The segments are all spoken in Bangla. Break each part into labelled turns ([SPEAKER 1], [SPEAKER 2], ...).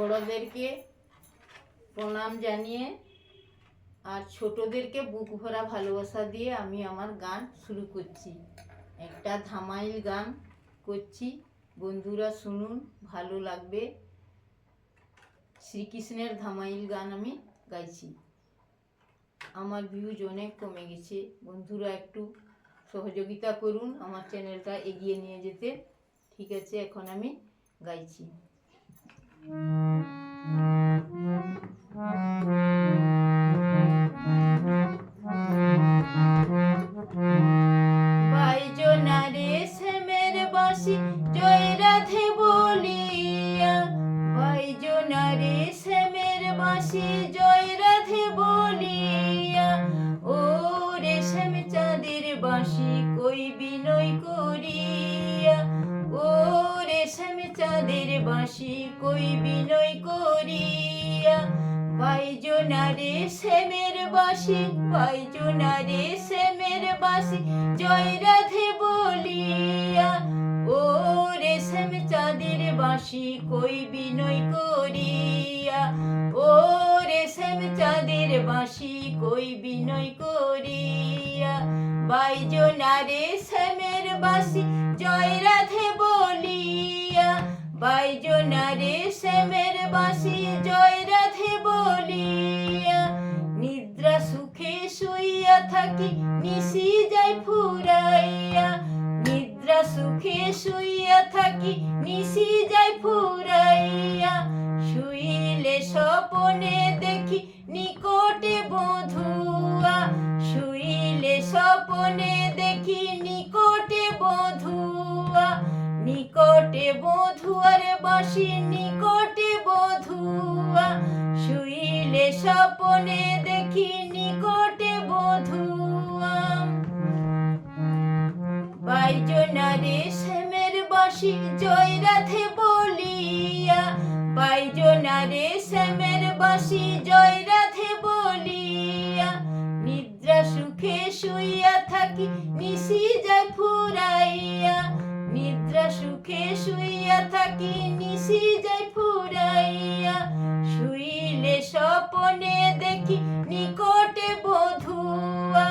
[SPEAKER 1] বড়দেরকে প্রণাম জানিয়ে আর ছোটদেরকে বুক ভরা ভালোবাসা দিয়ে আমি আমার গান শুরু করছি। একটা ধামাইল গান করছি। বন্ধুরা শুনুন, ভালো লাগবে। শ্রীকৃষ্ণের ধামাইল গান আমি গাইছি। আমার ভিউজ অনেক কমে গেছে। বন্ধুরা একটু সহযোগিতা করুন, আমার চ্যানেলটা এগিয়ে নিয়ে যেতে। ঠিক আছে, এখন আমি গাইছি। বাইজনারে শ্যামের বাসি জয় রাধে বলিয়া বাইজনারে শ্যামের বাসি জয় বাসি কই বিনয় করিয়া? বাইজনারে শ্যামের বাসি, বাইজনারে শ্যামের বাসি, জয় রাধে বলিয়া। ও রেশম চাঁদের বাসি কই বিনয় করিয়া? ও রেশম চাঁদের বাসি কই বিনয় করিয়া? বাইজনারে শ্যামের বাসি, জয় রাধে বলিয়া। বাইজনারে শ্যামের বাসি জয় রাধে বলিয়া। নিদ্রা সুখে শুইয়া থাকি, নিশি যাই ফুরাইয়া। নিদ্রা সুখে শুইয়া থাকি, নিশি যাই ফুরাইয়া। শুইলে স্বপনে দেখি, নিকটে বধুয়া। শুইলে স্বপনে দেখি, নিকটে বধুয়া। নিকটে বধুয়ার বসি, নিকটে বধুয়া। শুইলে স্বপনে দেখি নিকটে বধুয়া। বাইজনারে শ্যামের বাসি জয় রাধে বলিয়া। বাইজনারে শ্যামের বাসি জয় রাধে বলিয়া। নিদ্রা সুখে শুইয়া থাকি সুখে শুইয়া থাকি, নিশি যায় ফুরাইয়া। শুইলে স্বপনে দেখি নিকটে বধুয়া,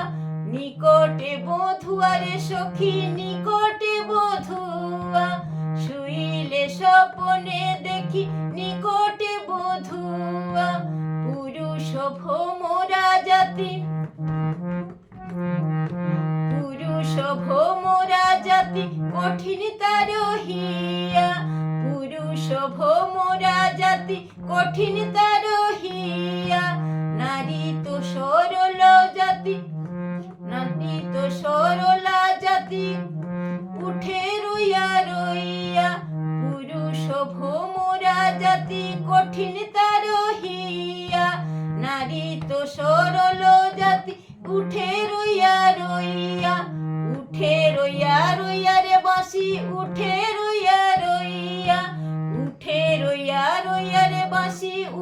[SPEAKER 1] নিকটে বধুয়ারে সখী, নিকটে বধুয়া। শুইলে স্বপনে দেখি নিকটে বধুয়া, পুরুষ ভোমরা জাতি। পুরুষ ভোমরা জাতি, কঠিন কঠিন তার হিয়া নারী তো সরল জাতি, নারী তো সরলা জাতি। উঠে রইয়া রইয়া পুরুষ ভোমরা জাতি, কঠিন তার হিয়া নারী তো সরল জাতি। উঠে রইয়া রইয়া, উঠে রইয়া রইয়া রে বাসি উঠে রইয়া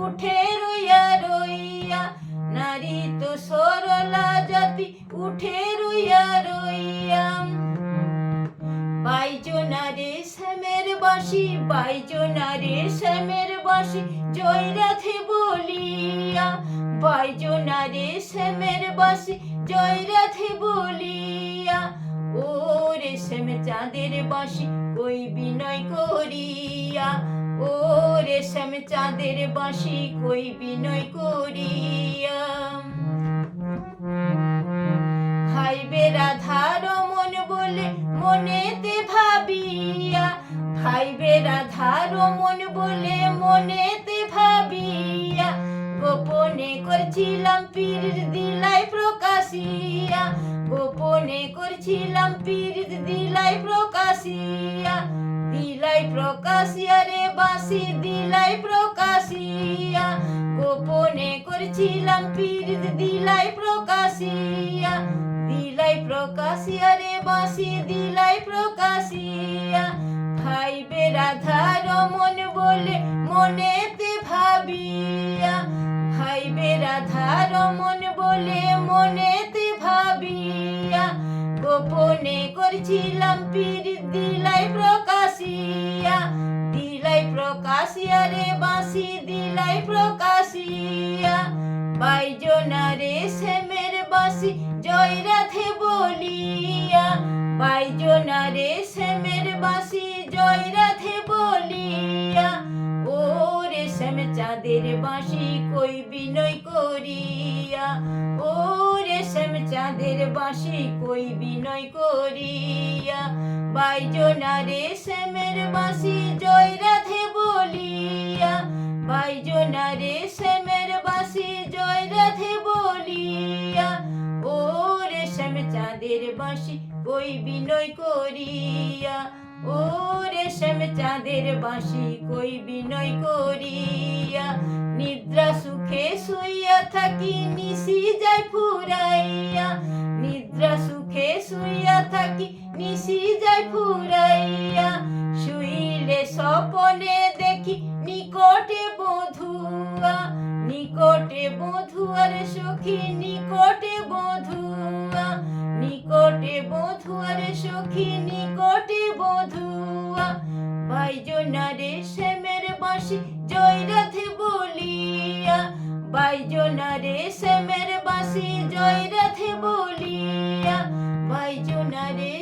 [SPEAKER 1] উঠে রইয়া রইয়া, নারী তো সরলা জাতি, উঠে রইয়া রইয়া। বাইজনারে শ্যামের বাসি বাইজনারে শ্যামের বাসি জয় রাধে বলিয়া বাইজনারে শ্যামের বাসি জয় রাধে বলিয়া। ও রে শ্যাম চাঁদের বাসি কই বিনয় করিয়া। ও রেশম চাঁদের বাসি কই বিনয় করিয়া। খাইবে রাধার মন বলে মনেতে ভাবিয়া। খাইবে রাধার মন বলে মনেতে ভাবিয়া। গোপনে করছিলাম পীর দিলাই প্রকাশিয়া। গোপনে করছিলাম পীর দিলাই প্রকাশিয়া। দিলাই প্রকাশিয়া রে বাসি দিলাই প্রকাশিয়া। গোপনে করছিলাম পীর দিলাই প্রকাশিয়া। দিলাই প্রকাশিয়া রে বাসি দিলাই প্রকাশিয়া। ভাইবে রাধার মন বলে রাধার মন বলে মনেতে ভাবিয়া গোপনে করছিলাম পীর, দিলাই প্রকাশিয়া। দিলাই প্রকাশ আসিয়ারে বাঁশি, দিলাই প্রকাশিয়া। বাইজনা রে শ্যামের বাঁশি, জয় রাধে বলিয়া। বাইজনা রে শ্যামের বাঁশি চাঁদের বাঁশি কই বিনয় করিয়া? ও রে শ্যাম চাঁদের বাঁশি কই বিনয় করিয়া? বাইজনা রে শ্যামের বাঁশি জয় রাধে বলিয়া। বাইজনা রে শ্যামের বাঁশি জয় রাধে বলিয়া। ও রে শ্যাম চাঁদের বাঁশি কই বিনয় করিয়া? ও রে চাঁদের বাঁশি কই বিনয় করিয়া, নিদ্রা সুখে শুইয়া থাকি, নিশি যায় ফুরাইয়া। নিদ্রা সুখে শুইয়া থাকি, নিশি যায় ফুরাইয়া। শুইলে স্বপনে দেখি নিকটে বধুয়া শ্যামের বাসি জয় রাধে বলিয়া। বাইজনা রে শ্যামের বাসি জয় রাধে বলিয়া। বাইজনা রে